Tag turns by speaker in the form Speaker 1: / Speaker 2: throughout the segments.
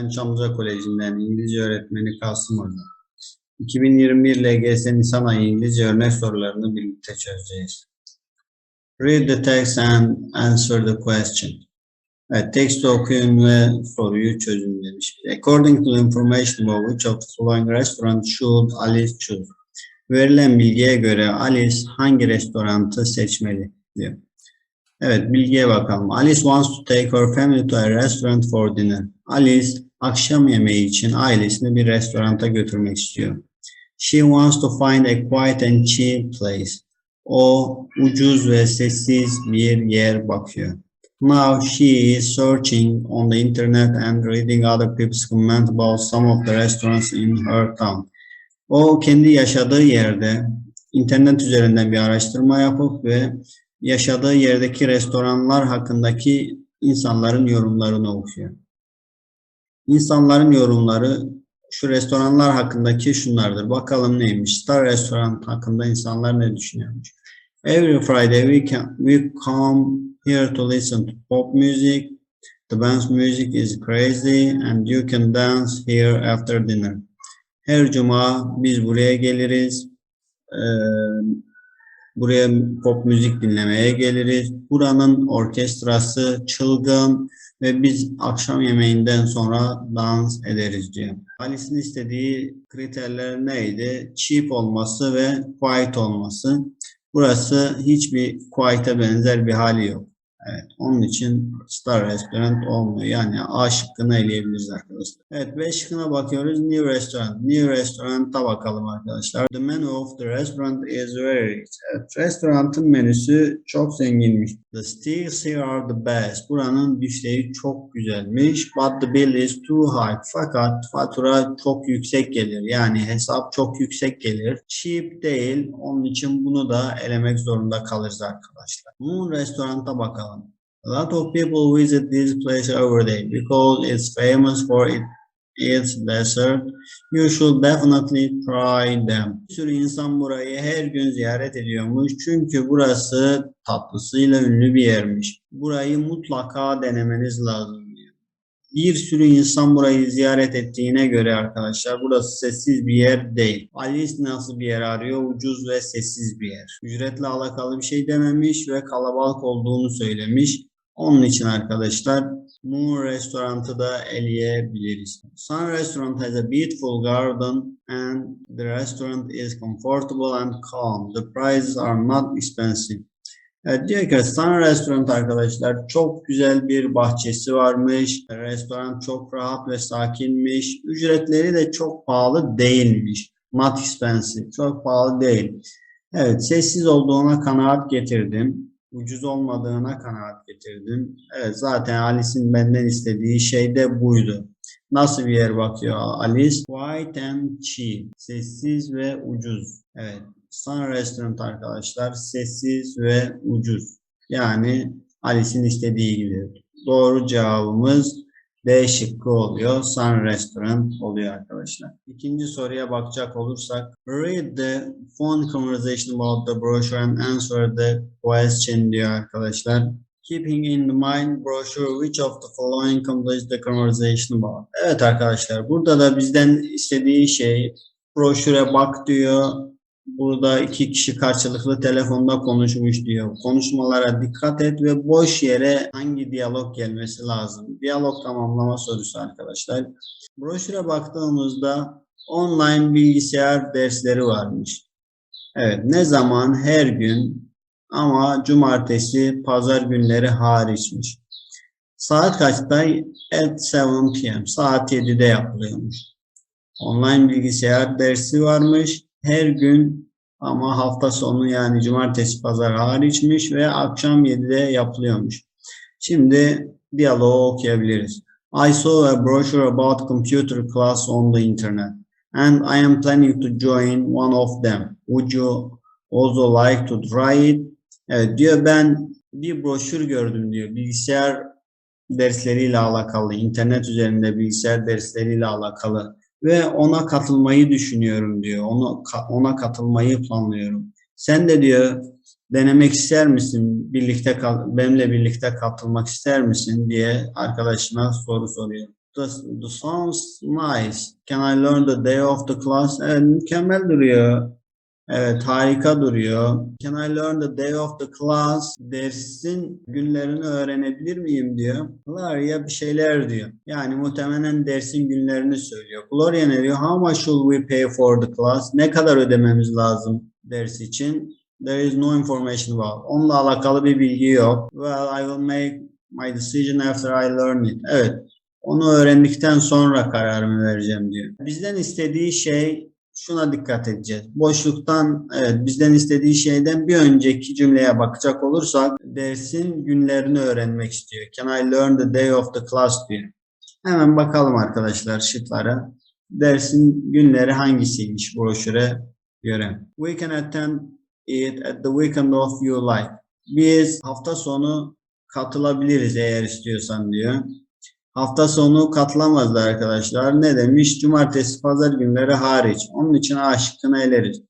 Speaker 1: Ben Çamlıca Koleji'nden İngilizce öğretmeni Kasım Hoca. 2021 LGS Nisan ayı İngilizce örnek sorularını birlikte çözeceğiz. Read the text and answer the question. Evet, teksti okuyun ve soruyu çözün demiş. According to the information about which of the following restaurant should Alice choose? Verilen bilgiye göre Alice hangi restoranı seçmeli diyor. Evet, bilgiye bakalım. Alice wants to take her family to a restaurant for dinner. Alice akşam yemeği için ailesini bir restoranta götürmek istiyor. She wants to find a quiet and chill place. O ucuz ve sessiz bir yer bakıyor. Now she is searching on the internet and reading other people's comments about some of the restaurants in her town. O kendi yaşadığı yerde internet üzerinden bir araştırma yapıp ve yaşadığı yerdeki restoranlar hakkındaki insanların yorumlarını okuyor. İnsanların yorumları şu restoranlar hakkındaki şunlardır. Bakalım neymiş? Star Restaurant hakkında insanlar ne düşünüyormuş? Every Friday we can we come here to listen to pop music. The band's music is crazy and you can dance here after dinner. Her cuma biz buraya geliriz. Ee, buraya pop müzik dinlemeye geliriz. Buranın orkestrası çılgın ve biz akşam yemeğinden sonra dans ederiz diyor. Alice'in istediği kriterler neydi? Cheap olması ve quiet olması. Burası hiçbir quiet'e benzer bir hali yok. Evet, onun için Star Restaurant olmuyor. Yani A şıkkını eleyebiliriz arkadaşlar. Evet, B şıkkına bakıyoruz. New Restaurant. New Restaurant'a bakalım arkadaşlar. The menu of the restaurant is very rich. Evet, restoranın menüsü çok zenginmiş. The steaks here are the best. Buranın bifteği çok güzelmiş. But the bill is too high. Fakat fatura çok yüksek gelir. Yani hesap çok yüksek gelir. Cheap değil. Onun için bunu da elemek zorunda kalırız arkadaşlar. Moon Restaurant'a bakalım. A lot of people visit this place every day because it's famous for it, its dessert. You should definitely try them. Bir sürü insan burayı her gün ziyaret ediyormuş çünkü burası tatlısıyla ünlü bir yermiş. Burayı mutlaka denemeniz lazım. Bir sürü insan burayı ziyaret ettiğine göre arkadaşlar burası sessiz bir yer değil. Alice nasıl bir yer arıyor? Ucuz ve sessiz bir yer. Ücretle alakalı bir şey dememiş ve kalabalık olduğunu söylemiş. Onun için arkadaşlar Moon Restorant'ı da eleyebiliriz. Sun Restaurant has a beautiful garden and the restaurant is comfortable and calm. The prices are not expensive. Evet, diyor ki Sun Restaurant arkadaşlar çok güzel bir bahçesi varmış. Restoran çok rahat ve sakinmiş. Ücretleri de çok pahalı değilmiş. Not expensive. Çok pahalı değil. Evet sessiz olduğuna kanaat getirdim ucuz olmadığına kanaat getirdim. Evet zaten Alice'in benden istediği şey de buydu. Nasıl bir yer bakıyor Alice? Quiet and cheap. Sessiz ve ucuz. Evet. Sun Restaurant arkadaşlar sessiz ve ucuz. Yani Alice'in istediği gibi. Doğru cevabımız D şıkkı oluyor. Sun Restaurant oluyor arkadaşlar. İkinci soruya bakacak olursak. Read the phone conversation about the brochure and answer the question diyor arkadaşlar. Keeping in mind brochure which of the following completes the conversation about. Evet arkadaşlar burada da bizden istediği şey broşüre bak diyor. Burada iki kişi karşılıklı telefonda konuşmuş diyor. Konuşmalara dikkat et ve boş yere hangi diyalog gelmesi lazım? Diyalog tamamlama sorusu arkadaşlar. Broşüre baktığımızda online bilgisayar dersleri varmış. Evet ne zaman? Her gün ama cumartesi, pazar günleri hariçmiş. Saat kaçta? At 7 p.m. Saat 7'de yapılıyormuş. Online bilgisayar dersi varmış her gün ama hafta sonu yani cumartesi pazar hariçmiş ve akşam 7'de yapılıyormuş. Şimdi diyaloğu okuyabiliriz. I saw a brochure about computer class on the internet and I am planning to join one of them. Would you also like to try it? Evet diyor ben bir broşür gördüm diyor. Bilgisayar dersleriyle alakalı, internet üzerinde bilgisayar dersleriyle alakalı ve ona katılmayı düşünüyorum diyor. Ona ona katılmayı planlıyorum. Sen de diyor denemek ister misin? Birlikte benimle birlikte katılmak ister misin diye arkadaşına soru soruyor. The the, sounds nice. Can I learn the day of the class? Evet, mükemmel duruyor. Evet, harika duruyor. Can I learn the day of the class? Dersin günlerini öğrenebilir miyim diyor. Gloria bir şeyler diyor. Yani muhtemelen dersin günlerini söylüyor. Gloria ne diyor? How much should we pay for the class? Ne kadar ödememiz lazım ders için? There is no information about. Onunla alakalı bir bilgi yok. Well, I will make my decision after I learn it. Evet. Onu öğrendikten sonra kararımı vereceğim diyor. Bizden istediği şey şuna dikkat edeceğiz. Boşluktan evet bizden istediği şeyden bir önceki cümleye bakacak olursak dersin günlerini öğrenmek istiyor. Can I learn the day of the class diyor. Hemen bakalım arkadaşlar şıklara. Dersin günleri hangisiymiş broşüre göre. We can attend it at the weekend of you like. Biz hafta sonu katılabiliriz eğer istiyorsan diyor. Hafta sonu katılamazlar arkadaşlar. Ne demiş? Cumartesi, pazar günleri hariç. Onun için A şıkkını eleriz.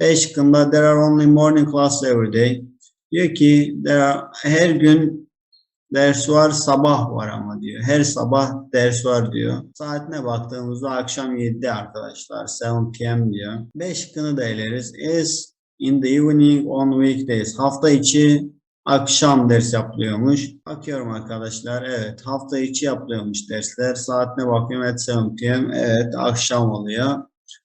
Speaker 1: B şıkkında there are only morning class every day. Diyor ki there are, her gün ders var, sabah var ama diyor. Her sabah ders var diyor. Saatine baktığımızda akşam 7'de arkadaşlar. 7 p.m. diyor. B şıkkını da eleriz. Is in the evening on weekdays. Hafta içi akşam ders yapılıyormuş. Bakıyorum arkadaşlar. Evet hafta içi yapılıyormuş dersler. Saatine bakıyorum. Evet 7 p.m. Evet akşam oluyor.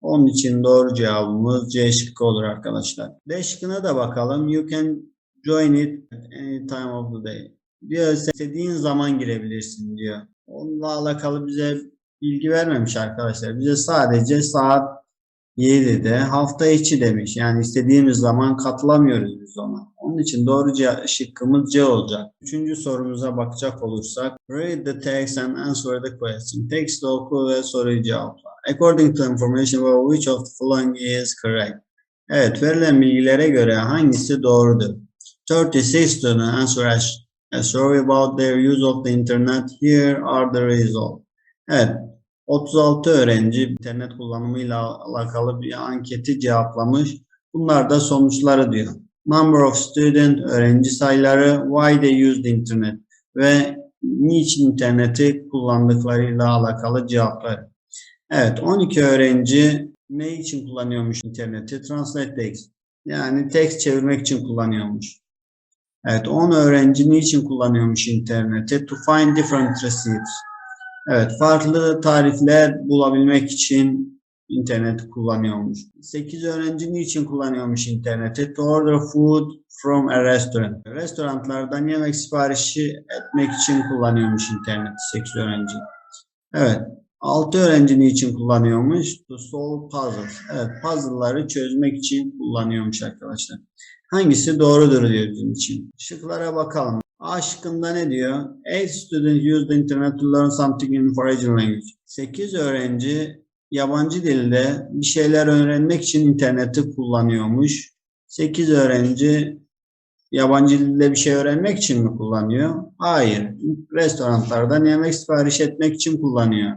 Speaker 1: Onun için doğru cevabımız C şıkkı olur arkadaşlar. D şıkkına da bakalım. You can join it at any time of the day. Diyor istediğin zaman girebilirsin diyor. Onunla alakalı bize bilgi vermemiş arkadaşlar. Bize sadece saat 7'de hafta içi demiş. Yani istediğimiz zaman katılamıyoruz biz ona. Onun için doğru şıkkımız C olacak. Üçüncü sorumuza bakacak olursak. Read the text and answer the question. Teksti oku ve soruyu cevapla. According to information about which of the following is correct. Evet verilen bilgilere göre hangisi doğrudur? 36 students answer a survey about their use of the internet. Here are the results. Evet 36 öğrenci internet kullanımıyla alakalı bir anketi cevaplamış. Bunlar da sonuçları diyor. Number of student, öğrenci sayıları, why they use the internet ve niçin interneti kullandıklarıyla alakalı cevaplar. Evet, 12 öğrenci ne için kullanıyormuş interneti? Translate text. Yani text çevirmek için kullanıyormuş. Evet, 10 öğrenci niçin kullanıyormuş interneti? To find different receipts. Evet, farklı tarifler bulabilmek için internet kullanıyormuş. 8 öğrenci niçin kullanıyormuş interneti? To order food from a restaurant. Restoranlardan yemek siparişi etmek için kullanıyormuş interneti 8 öğrenci. Evet, 6 öğrenci niçin kullanıyormuş? To solve puzzles. Evet, puzzle'ları çözmek için kullanıyormuş arkadaşlar. Hangisi doğrudur diyor bizim için. Şıklara bakalım. A şıkkında ne diyor? 8 students use the internet to learn something in foreign language. 8 öğrenci yabancı dilde bir şeyler öğrenmek için interneti kullanıyormuş. 8 öğrenci yabancı dilde bir şey öğrenmek için mi kullanıyor? Hayır. Restoranlardan yemek sipariş etmek için kullanıyor.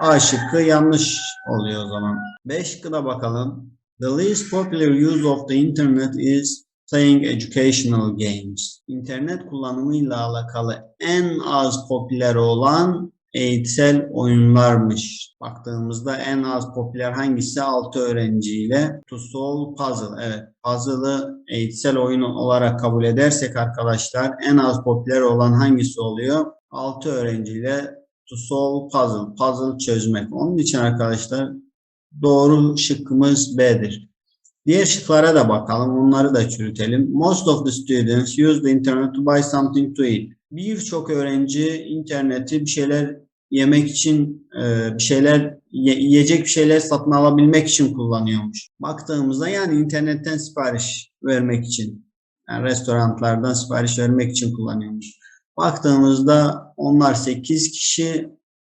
Speaker 1: A şıkkı yanlış oluyor o zaman. B şıkkına bakalım. The least popular use of the internet is playing educational games. İnternet kullanımıyla alakalı en az popüler olan eğitsel oyunlarmış. Baktığımızda en az popüler hangisi? 6 öğrenciyle To Solve Puzzle. Evet, puzzle'ı eğitsel oyun olarak kabul edersek arkadaşlar en az popüler olan hangisi oluyor? 6 öğrenciyle To Solve Puzzle. Puzzle çözmek. Onun için arkadaşlar doğru şıkkımız B'dir. Diğer şıklara da bakalım. Onları da çürütelim. Most of the students use the internet to buy something to eat. Birçok öğrenci interneti bir şeyler yemek için, e, bir şeyler ye- yiyecek bir şeyler satın alabilmek için kullanıyormuş. Baktığımızda yani internetten sipariş vermek için, yani restoranlardan sipariş vermek için kullanıyormuş. Baktığımızda onlar 8 kişi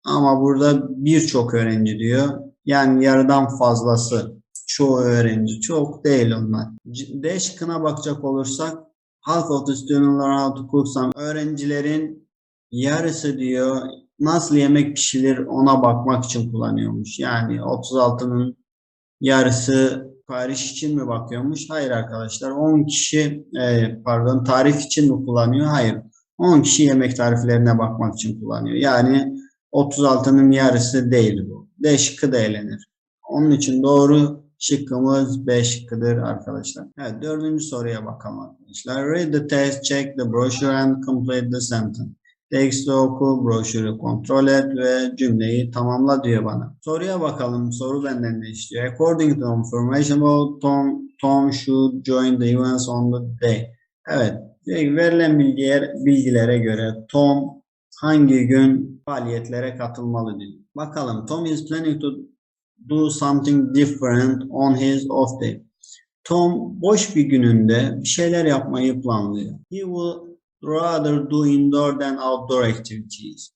Speaker 1: ama burada birçok öğrenci diyor. Yani yarıdan fazlası çoğu öğrenci. Çok değil onlar. D şıkkına bakacak olursak half of the students learn how to cook some. Öğrencilerin yarısı diyor nasıl yemek pişirir ona bakmak için kullanıyormuş. Yani 36'nın yarısı sipariş için mi bakıyormuş? Hayır arkadaşlar. 10 kişi e, pardon tarif için mi kullanıyor? Hayır. 10 kişi yemek tariflerine bakmak için kullanıyor. Yani 36'nın yarısı değil bu. D şıkkı da elenir. Onun için doğru şıkkımız B şıkkıdır arkadaşlar. Evet dördüncü soruya bakalım arkadaşlar. Read the text, check the brochure and complete the sentence. Teksti oku, broşürü kontrol et ve cümleyi tamamla diyor bana. Soruya bakalım. Soru benden ne istiyor? According to information Tom, Tom should join the events on the day. Evet. Verilen bilgiler, bilgilere göre Tom hangi gün faaliyetlere katılmalı diyor. Bakalım. Tom is planning to do something different on his off day. Tom boş bir gününde bir şeyler yapmayı planlıyor. He will rather do indoor than outdoor activities.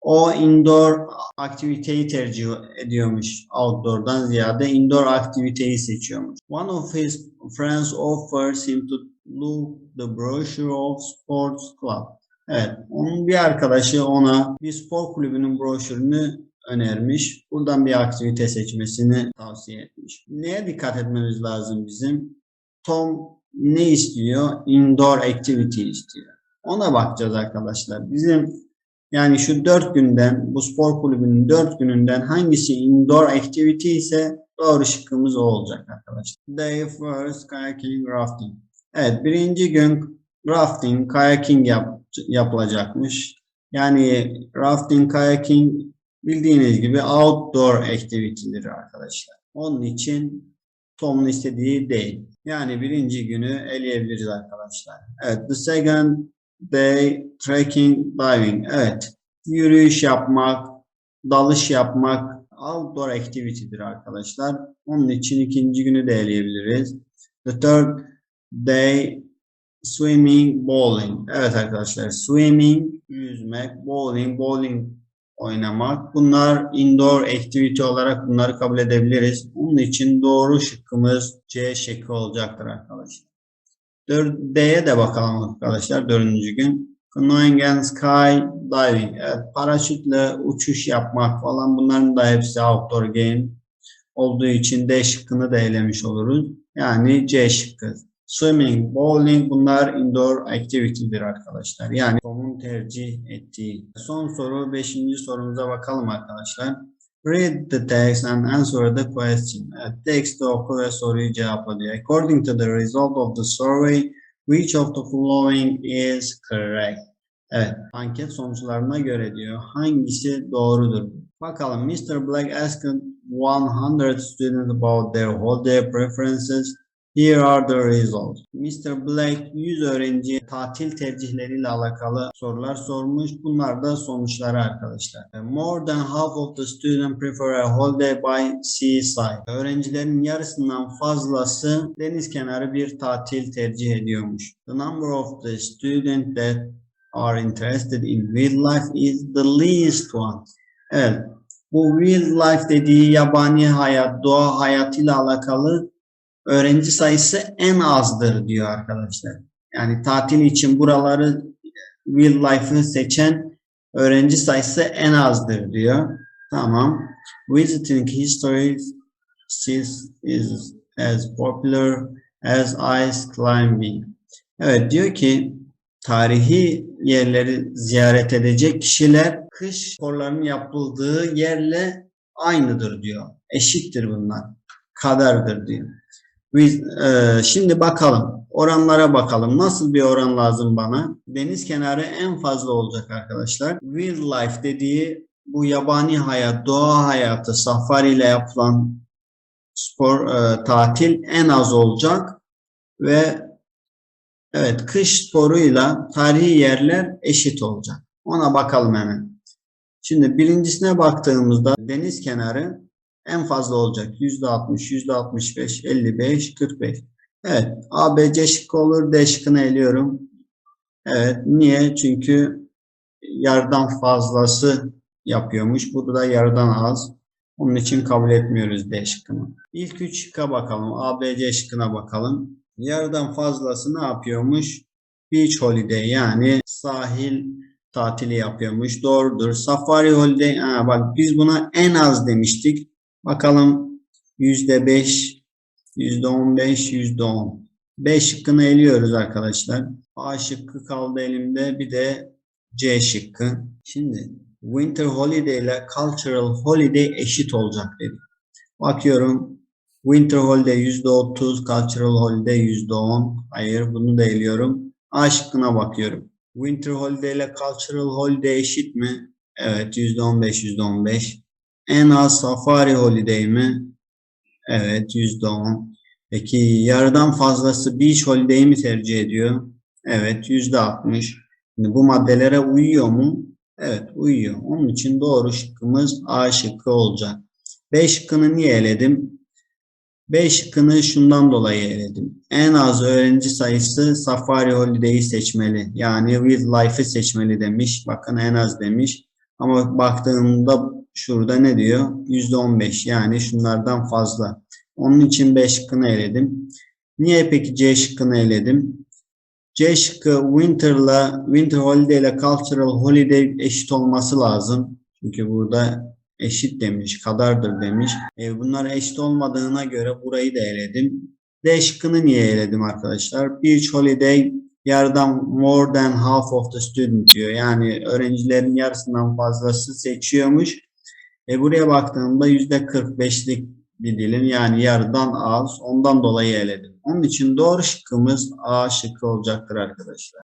Speaker 1: O indoor aktiviteyi tercih ediyormuş outdoor'dan ziyade indoor aktiviteyi seçiyormuş. One of his friends offers him to look the brochure of sports club. Evet, onun bir arkadaşı ona bir spor kulübünün broşürünü önermiş. Buradan bir aktivite seçmesini tavsiye etmiş. Neye dikkat etmemiz lazım bizim? Tom ne istiyor? Indoor activity istiyor. Ona bakacağız arkadaşlar. Bizim yani şu dört günden bu spor kulübünün dört gününden hangisi indoor activity ise doğru şıkkımız o olacak arkadaşlar. Day first kayaking rafting. Evet birinci gün rafting kayaking yap, yapılacakmış. Yani rafting kayaking bildiğiniz gibi outdoor activity'dir arkadaşlar. Onun için Tom'un istediği değil. Yani birinci günü eleyebiliriz arkadaşlar. Evet the second day trekking diving. Evet yürüyüş yapmak, dalış yapmak outdoor activity'dir arkadaşlar. Onun için ikinci günü de eleyebiliriz. The third day swimming, bowling. Evet arkadaşlar swimming, yüzmek, bowling, bowling oynamak. Bunlar indoor activity olarak bunları kabul edebiliriz. Onun için doğru şıkkımız C şıkkı olacaktır arkadaşlar. D'ye de bakalım arkadaşlar dördüncü gün. Canoeing and sky diving. Evet, paraşütle uçuş yapmak falan bunların da hepsi outdoor game olduğu için D şıkkını da elemiş oluruz. Yani C şıkkı. Swimming, bowling bunlar indoor activity'dir arkadaşlar. Yani Tom'un tercih ettiği. Son soru 5. sorumuza bakalım arkadaşlar. Read the text and answer the question. Evet, teksti oku ve soruyu cevapla diyor. According to the result of the survey, which of the following is correct? Evet, anket sonuçlarına göre diyor. Hangisi doğrudur? Bakalım Mr. Black asked 100 students about their holiday preferences. Here are the results. Mr. Black 100 öğrenci tatil tercihleriyle alakalı sorular sormuş. Bunlar da sonuçları arkadaşlar. More than half of the students prefer a holiday by seaside. Öğrencilerin yarısından fazlası deniz kenarı bir tatil tercih ediyormuş. The number of the students that are interested in wildlife is the least one. Evet. Bu wildlife dediği yabani hayat, doğa hayatıyla alakalı öğrenci sayısı en azdır diyor arkadaşlar. Yani tatil için buraları wildlife'ı seçen öğrenci sayısı en azdır diyor. Tamam. Visiting history is, is as popular as ice climbing. Evet diyor ki tarihi yerleri ziyaret edecek kişiler kış sporlarının yapıldığı yerle aynıdır diyor. Eşittir bunlar. Kadardır diyor. E, şimdi bakalım. Oranlara bakalım. Nasıl bir oran lazım bana? Deniz kenarı en fazla olacak arkadaşlar. Wildlife dediği bu yabani hayat, doğa hayatı, safari ile yapılan spor e, tatil en az olacak ve evet kış sporuyla tarihi yerler eşit olacak. Ona bakalım hemen. Şimdi birincisine baktığımızda deniz kenarı en fazla olacak. %60, %65, 55, 45. Evet. A, B, C şıkkı olur. D şıkkını eliyorum. Evet. Niye? Çünkü yarıdan fazlası yapıyormuş. Burada da yarıdan az. Onun için kabul etmiyoruz D şıkkını. İlk üç şıkka bakalım. A, B, C şıkkına bakalım. Yarıdan fazlası ne yapıyormuş? Beach holiday yani sahil tatili yapıyormuş. Doğrudur. Safari holiday. Ha, bak biz buna en az demiştik. Bakalım yüzde beş, yüzde on beş, yüzde on. B şıkkını eliyoruz arkadaşlar. A şıkkı kaldı elimde. Bir de C şıkkı. Şimdi winter holiday ile cultural holiday eşit olacak dedik. Bakıyorum. Winter holiday %30, cultural holiday %10. Hayır bunu da eliyorum. A şıkkına bakıyorum. Winter holiday ile cultural holiday eşit mi? Evet %15 %15. En az safari holiday mi? Evet %10. Peki yarıdan fazlası beach holiday mi tercih ediyor? Evet %60. Şimdi bu maddelere uyuyor mu? Evet uyuyor. Onun için doğru şıkkımız A şıkkı olacak. B şıkkını niye eledim? B şıkkını şundan dolayı eledim. En az öğrenci sayısı Safari Holiday'i seçmeli. Yani With Life'ı seçmeli demiş. Bakın en az demiş. Ama baktığımda şurada ne diyor? %15 yani şunlardan fazla. Onun için B şıkkını eledim. Niye peki C şıkkını eledim? C şıkkı Winter'la Winter Holiday ile Cultural Holiday eşit olması lazım. Çünkü burada eşit demiş, kadardır demiş. E, bunlar eşit olmadığına göre burayı da eledim. D şıkkını niye eledim arkadaşlar? Beach Holiday yarıdan more than half of the student diyor. Yani öğrencilerin yarısından fazlası seçiyormuş. E, buraya baktığımda %45'lik bir dilim yani yarıdan az. Ondan dolayı eledim. Onun için doğru şıkkımız A şıkkı olacaktır arkadaşlar.